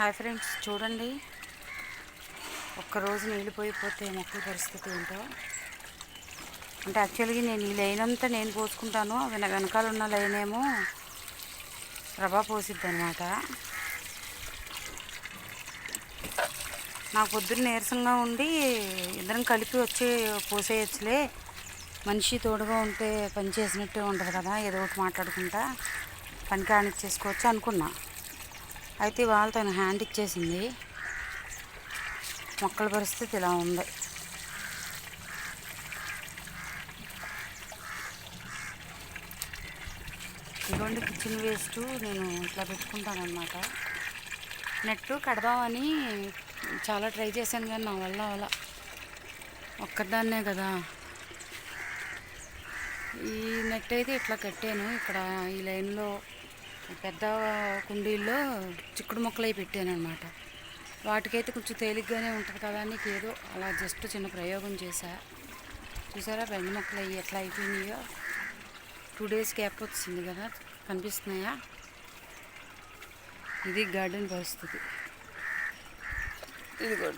Hi friends చూడండి. ఒక్కరోజు నీళ్ళు పోయిపోతే మొక్కల పరిస్థితి ఏంటో. అంటే యాక్చువల్గా నేను ఈ లైన్ అంతా నేను పోసుకుంటాను వెన వెనకాల ఉన్న లైన్ ఏమో ప్రభా పోసిద్ది అనమాట నాకు పొద్దున్న నీరసంగా ఉండి ఇద్దరం కలిపి వచ్చి పోసేయచ్చులే. మనిషి తోడుగా ఉంటే పని చేసినట్టే ఉంటుంది కదా ఏదో ఒకటి మాట్లాడుకుంటా పని కానిచ్చేసుకోవచ్చు అనుకున్నా. అయితే వాళ్ళు తను హ్యాండ్ ఇచ్చేసింది. మొక్కల పరిస్థితి ఇలా ఉంది. ఇదిగోండి కిచెన్ వేస్ట్ నేను ఇట్లా పెట్టుకుంటాను అనమాట నెట్ కడదామని చాలా ట్రై చేశాను కానీ నా వల్ల అలా ఒక్కదాన్నే కదా. ఈ నెట్ అయితే ఇట్లా కట్టాను. ఇక్కడ ఈ లైన్లో పెద్ద కుండీల్లో చిక్కుడు మొక్కలు అవి పెట్టాను అనమాట వాటికైతే కొంచెం తేలిగ్గానే ఉంటుంది కదా అని ఏదో అలా జస్ట్ చిన్న ప్రయోగం చేశా. చూసారా బెండ మొక్కలు అవి ఎట్లా అయిపోయినాయో? టూ డేస్ గ్యాప్ వచ్చింది కదా కనిపిస్తున్నాయా? ఇది గార్డెన్ పరిస్థితి. ఇది కూడా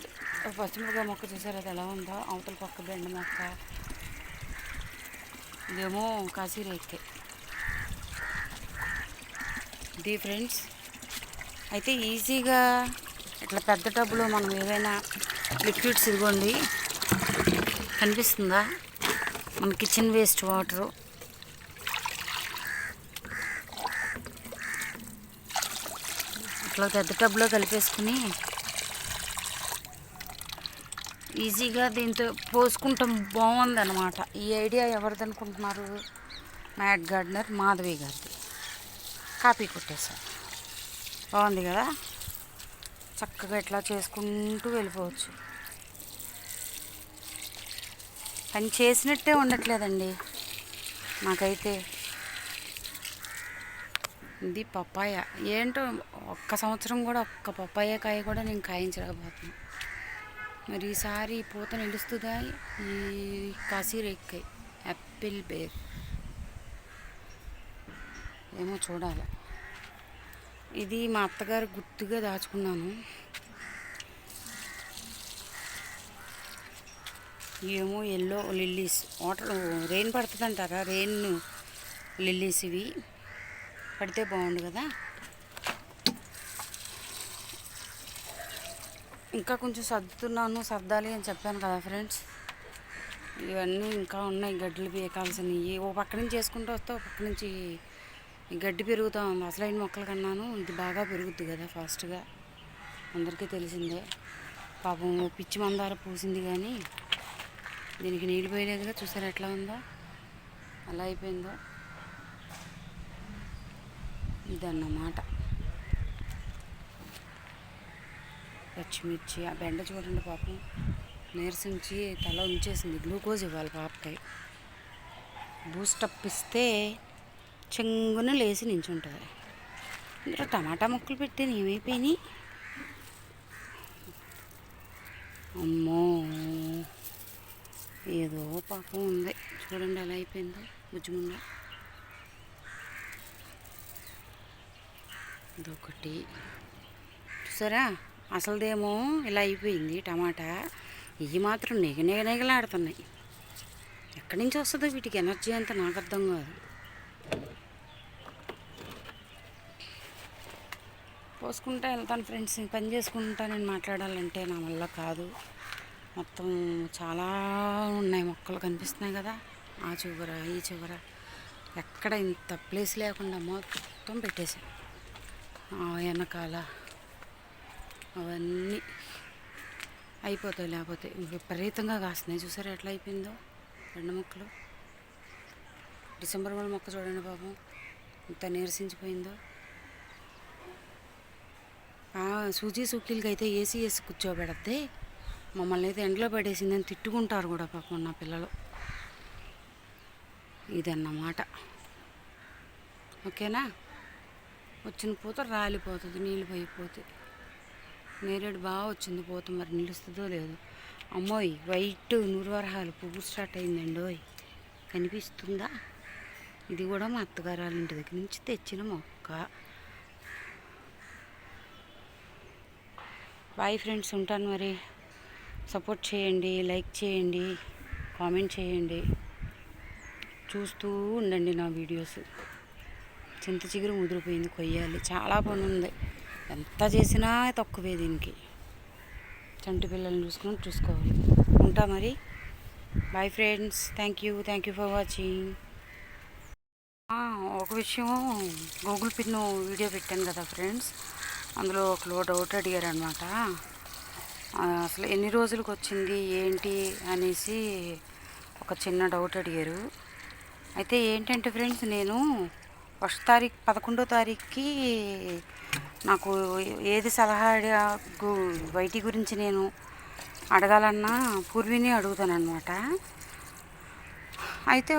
పచ్చిమిరపకాయ మొక్క చూసారు అది ఎలా ఉందో? అవతల పక్క బెండ మొక్క. ఇదేమో కాశీరేకే ఇది ఫ్రెండ్స్ అయితే ఈజీగా ఇట్లా పెద్ద టబ్బులో మనం ఏవైనా లిక్విడ్స్ ఇదిగోండి. కనిపిస్తుందా? మన కిచెన్ వేస్ట్ వాటరు ఇట్లా పెద్ద టబ్లో కలిపేసుకుని ఈజీగా దీంతో పోసుకుంటాం. బాగుంది అనమాట ఈ ఐడియా ఎవరిది అనుకుంటున్నారు మ్యాట్ గార్డెనర్ మాధవి గారు. కాపీ కొట్టేసా. బాగుంది కదా? చక్కగా ఇట్లా చేసుకుంటూ వెళ్ళిపోవచ్చు. పని చేసినట్టే ఉండట్లేదండి. నాకైతే ఇది పప్పాయ. ఏంటో ఒక్క సంవత్సరం కూడా ఒక్క పప్పాయ కాయ కూడా నేను కాయించలేకపోతున్నాను. మరి ఈసారి పూత నిలుస్తుందా? ఈ కాశీరెక్కాయ యాపిల్ బేర్. ఏమో చూడాలి. ఇది మా అత్తగారు గుర్తుగా దాచుకున్నాను. ఏమో ఎల్లో లిల్లీస్. వాటర్ రెయిన్ పడుతుంది అంటారా రెయిన్ లిల్లీస్ ఇవి. పడితే బాగుండు కదా. ఇంకా కొంచెం సర్దుతున్నాను సర్దాలి అని చెప్పాను కదా ఫ్రెండ్స్. ఇవన్నీ ఇంకా ఉన్నాయి గడ్డలు పీకాల్సినవి. ఓ పక్క నుంచి చేసుకుంటూ వస్తే ఓ పక్క నుంచి గడ్డి పెరుగుతూ ఉంది. అసలైన మొక్కల కన్నాను. ఇది బాగా పెరుగుద్ది కదా ఫాస్ట్గా. అందరికీ తెలిసిందే. పాపం పిచ్చి మందార పూసింది కానీ దీనికి నీళ్ళు పోయలేదుగా. చూసారు ఎట్లా ఉందో? అలా అయిపోయిందో? ఇదన్నమాట. పచ్చిమిర్చి ఆ బెండ చూడండి పాపం. నీరసించి తల ఉంచేసింది. గ్లూకోజ్ ఇవ్వాలి పాపకాయ బూస్టప్ ఇస్తే చెంగున లేచి నించుంటుంది. ఇందులో టమాటా ముక్కలు పెట్టి ఏమైపోయినాయి? అమ్మో! ఏదో పాపం ఉంది. చూడండి ఎలా అయిపోయిందో బుజ్జిముండ ఇదొకటి. చూసారా? అసలుదేమో ఇలా అయిపోయింది టమాటా. ఇవి మాత్రం నెగ నిగ ఎక్కడి నుంచి వస్తుందో వీటికి ఎనర్జీ అంతా నాకు అర్థం కాదు. పోసుకుంటా వెళ్తాను ఫ్రెండ్స్. పని చేసుకుంటా నేను మాట్లాడాలంటే నా వల్ల కాదు. మొత్తం చాలా ఉన్నాయి మొక్కలు కనిపిస్తున్నాయి కదా. ఆ చివర ఈ చివర. ఎక్కడ ఇంత ప్లేస్ లేకుండా మొత్తం పెట్టేసాను ఆ వెనకాల అవన్నీ అయిపోతాయి లేకపోతే విపరీతంగా కాస్తున్నాయి. చూసారా ఎట్లా అయిపోయిందో? రెండు మొక్కలు. డిసెంబర్ వాళ్ళ మొక్క చూడండి బాబు. ఇంత నీరసించిపోయిందో. సూజీ సుఖీలకి అయితే ఏసీ వేసి కూర్చోబెడితే మమ్మల్ని అయితే ఎండలో పడేసిందని తిట్టుకుంటారు కూడా పాపం నా పిల్లలు. ఇదన్నమాట. ఓకేనా? వచ్చిన పూత రాలిపోతుంది నీళ్ళు పోయిపోతే నేరేడు బాగా వచ్చింది పూత మరి నిలుస్తుందో లేదో. అమ్మోయ్ వైట్ నూరువరహాలు పువ్వు స్టార్ట్ అయిందండి ఓయ్. కనిపిస్తుందా? ఇది కూడా మా అత్తగారు వాళ్ళ ఇంటి దగ్గర నుంచి తెచ్చిన మొక్క. బాయ్ ఫ్రెండ్స్ ఉంటాను మరి. సపోర్ట్ చేయండి లైక్ చేయండి కామెంట్ చేయండి. చూస్తూ ఉండండి నా వీడియోస్ చింత చిగురు ముదిరిపోయింది కొయ్యాలి. చాలా పని ఉంది. ఎంత చేసినా తక్కువే దీనికి. చంటి పిల్లల్ని చూసుకుని చూసుకోవాలి. ఉంటా మరి. Bye friends thank you thank you for watching ఒక విషయం గూగుల్ పిన్ వీడియో పెట్టాను కదా ఫ్రెండ్స్ అందులో ఒకరు డౌట్ అడిగారు అనమాట అసలు ఎన్ని రోజులకు వచ్చింది ఏంటి అనేసి ఒక చిన్న డౌట్ అడిగారు. అయితే ఏంటంటే ఫ్రెండ్స్ నేను ఫస్ట్ తారీఖు పదకొండో తారీఖుకి నాకు ఏది సలహా అడిగా- గు- గురించి నేను అడగాలన్నా పూర్విని అడుగుతాను అయితే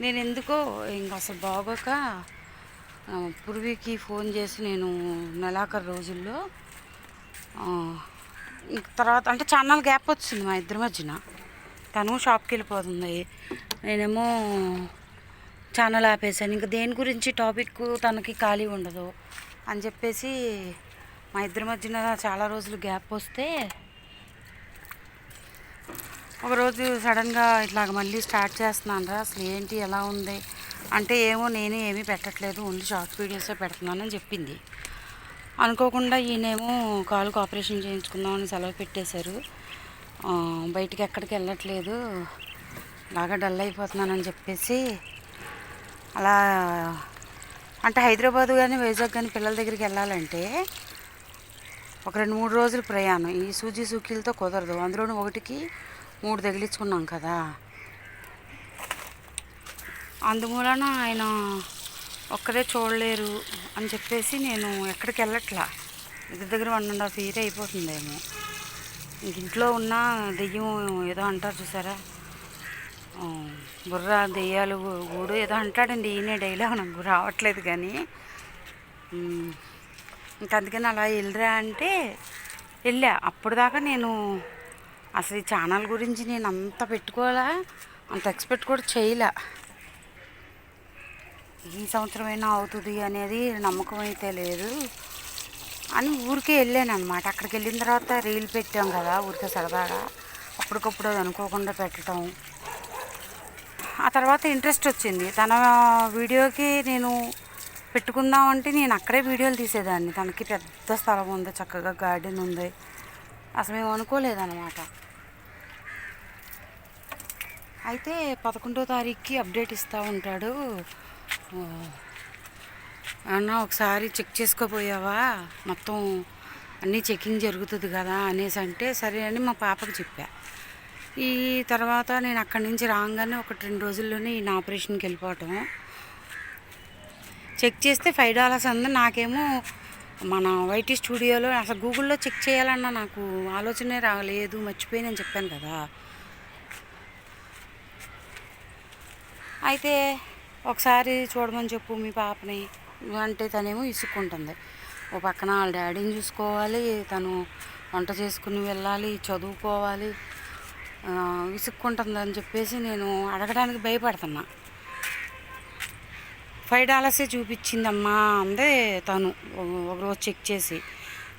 నేను ఎందుకో ఇంకా అసలు బాగోక పూర్వీకి ఫోన్ చేసి నేను నెలాఖరు రోజుల్లో తర్వాత అంటే ఛానల్ గ్యాప్ వచ్చింది మా ఇద్దరి మధ్యన. తను షాప్కి వెళ్ళిపోతుంది. నేనేమో ఛానల్ ఆపేసాను ఇంకా దేని గురించి టాపిక్ తనకి ఖాళీ ఉండదు అని చెప్పేసి మా ఇద్దరి మధ్యన చాలా రోజులు గ్యాప్ వస్తే ఒకరోజు సడన్గా ఇట్లాగ మళ్ళీ స్టార్ట్ చేస్తున్నాను రా. అసలు ఏంటి ఎలా ఉంది? అంటే ఏమో నేనే ఏమీ పెట్టట్లేదు ఓన్లీ షార్ట్ వీడియోసే పెడుతున్నానని చెప్పింది. అనుకోకుండా ఈయనేమో కాలుకు ఆపరేషన్ చేయించుకుందామని సెలవు పెట్టేశారు. బయటికి ఎక్కడికి వెళ్ళట్లేదు. బాగా డల్ అయిపోతున్నానని చెప్పేసి అలా అంటే హైదరాబాద్ కానీ వైజాగ్ కానీ పిల్లల దగ్గరికి వెళ్ళాలంటే ఒక రెండు మూడు రోజులు ప్రయాణం. ఈ సూజీ సూకీలతో కుదరదు. అందులోనూ ఒకటికి మూడు తగిలించుకున్నాం కదా. అందుమూలన ఆయన ఒక్కరే చూడలేరు అని చెప్పేసి నేను ఎక్కడికి వెళ్ళట్లా. దగ్గర దగ్గర వన్ అండ్ హాఫ్ ఇయర్ అయిపోతుందేమో. ఇంట్లో ఉన్న దెయ్యం ఏదో అంటారు చూసారా? బుర్ర దెయ్యాలు గూడు ఏదో అంటాడండి ఈయనే డైలాగ్ నాకు రావట్లేదు కానీ. ఇంకా ఇంక అందుకని అలా వెళ్ళరా అంటే వెళ్ళా. అప్పుడు దాకా నేను అసలు ఈ ఛానల్ గురించి నేను అంత పెట్టుకోవాలా? అంత ఎక్స్పెక్ట్ కూడా చేయలే. ఈ సంవత్సరమైనా అవుతుంది అనేది నమ్మకం అయితే లేదు. అని ఊరికే వెళ్ళాను అనమాట అక్కడికి వెళ్ళిన తర్వాత రీల్ పెట్టాం కదా ఊరికే సరదాగా. అప్పటికప్పుడు అది అనుకోకుండా పెట్టడం ఆ తర్వాత ఇంట్రెస్ట్ వచ్చింది. తన వీడియోకి నేను పెట్టుకుందామంటే నేను అక్కడే వీడియోలు తీసేదాన్ని. తనకి పెద్ద స్థలం ఉంది చక్కగా గార్డెన్ ఉంది. అసలు మేము అనుకోలేదన్నమాట. అయితే పదకొండో తారీఖుకి అప్డేట్ ఇస్తూ ఉంటాడు అన్న ఒకసారి చెక్ చేసుకోపోయావా? మొత్తం అన్నీ చెకింగ్ జరుగుతుంది కదా అనేసి అంటే సరే అని మా పాపకి చెప్పా. ఈ తర్వాత నేను అక్కడి నుంచి రాగానే ఒకటి రెండు రోజుల్లోనే ఈయన ఆపరేషన్కి వెళ్ళిపోవటం. చెక్ చేస్తే ఫైవ్ డాలర్స్ అంది. నాకేమో మన వైటీ స్టూడియోలో అసలు గూగుల్లో చెక్ చేయాలన్న నాకు ఆలోచనే రాలేదు మర్చిపోయినని చెప్పాను కదా. అయితే ఒకసారి చూడమని చెప్పు మీ పాపని. అంటే తనేమో ఇసుక్కుంటుంది. ఓ పక్కన వాళ్ళ డాడీని చూసుకోవాలి తను వంట చేసుకుని వెళ్ళాలి చదువుకోవాలి. విసుక్కుంటుంది అని చెప్పేసి నేను అడగడానికి భయపడుతున్నా. ఫైవ్ డాలర్సే చూపించిందమ్మా అందే తను. ఒక- ఒకరోజు చెక్ చేసి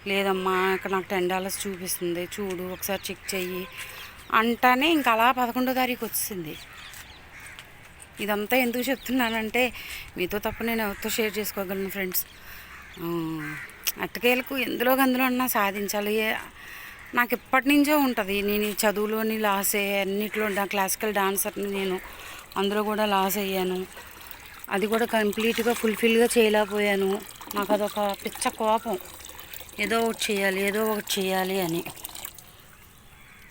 లేదమ్మా ఇక్కడ నాకు టెన్ డాలర్స్ చూపిస్తుంది చూడు ఒకసారి చెక్ చెయ్యి అంటానే ఇంకా అలా పదకొండో తారీఖు వచ్చింది ఇదంతా ఎందుకు చెప్తున్నానంటే మీతో తప్ప నేను ఎవరితో షేర్ చేసుకోగలను ఫ్రెండ్స్. అట్టకేలకు ఎందులో అందులో అన్నా సాధించాలి. నాకు ఇప్పటి నుంచో ఉంటుంది. నేను చదువులోని లాస్ అయ్యే అన్నిట్లో క్లాసికల్ డాన్సర్ని నేను అందులో కూడా లాస్ అయ్యాను. అది కూడా కంప్లీట్గా ఫుల్ఫిల్గా చేయలేకపోయాను. నాకు అదొక పిచ్చ కోపం. ఏదో ఒకటి చేయాలి ఏదో ఒకటి చేయాలి అని.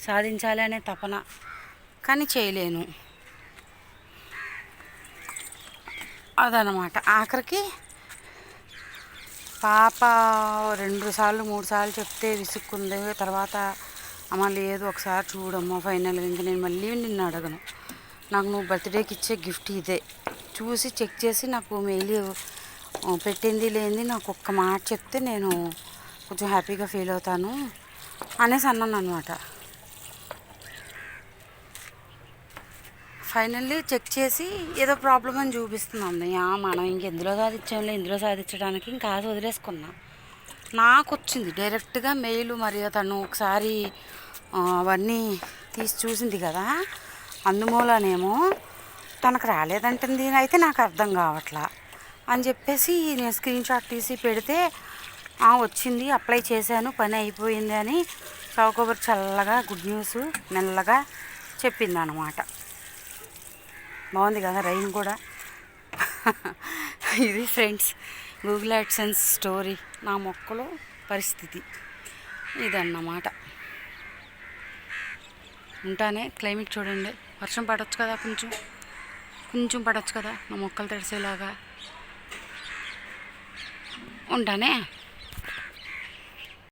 సాధించాలి అనే తపన. కానీ చేయలేను. అదనమాట. ఆఖరికి పాప రెండు సార్లు మూడు సార్లు చెప్తే విసుక్కుంది. తర్వాత అమ్మ లేదు ఒకసారి చూడమ్మా ఫైనల్గా ఇంక నేను మళ్ళీ నిన్ను అడగను. నాకు నువ్వు బర్త్డేకి ఇచ్చే గిఫ్ట్ ఇదే. చూసి చెక్ చేసి నాకు మెయిల్ పెట్టింది లేనిది నాకు ఒక్క మాట చెప్తే నేను కొంచెం హ్యాపీగా ఫీల్ అవుతాను అనేసి అన్నాను అనమాట ఫైనల్లీ చెక్ చేసి ఏదో ప్రాబ్లం అని చూపిస్తుంది యా మనం ఇంకెందులో సాధించాంలే ఇందులో సాధించడానికి ఇంకా ఆశ వదిలేసుకున్నా. నాకు వచ్చింది డైరెక్ట్గా మెయిల్ మరి తను ఒకసారి అవన్నీ తీసి చూసింది కదా అందుమూలనేమో తనకు రాలేదంటుంది అయితే నాకు అర్థం కావట్లా అని చెప్పేసి నేను స్క్రీన్ షాట్ తీసి పెడితే వచ్చింది అప్లై చేశాను పని అయిపోయింది అని చౌకబరి చల్లగా గుడ్ న్యూస్ మెల్లగా చెప్పింది అన్నమాట బాగుంది కదా రైన్ కూడా. ఇది ఫ్రెండ్స్ గూగుల్ యాడ్సెన్స్ స్టోరీ నా మొక్కలో పరిస్థితి. ఇదన్నమాట. ఉంటానే క్లైమేట్ చూడండి. వర్షం పడవచ్చు కదా కొంచెం. కొంచెం పడవచ్చు కదా నా మొక్కలు తడిసేలాగా. ఉంటానే?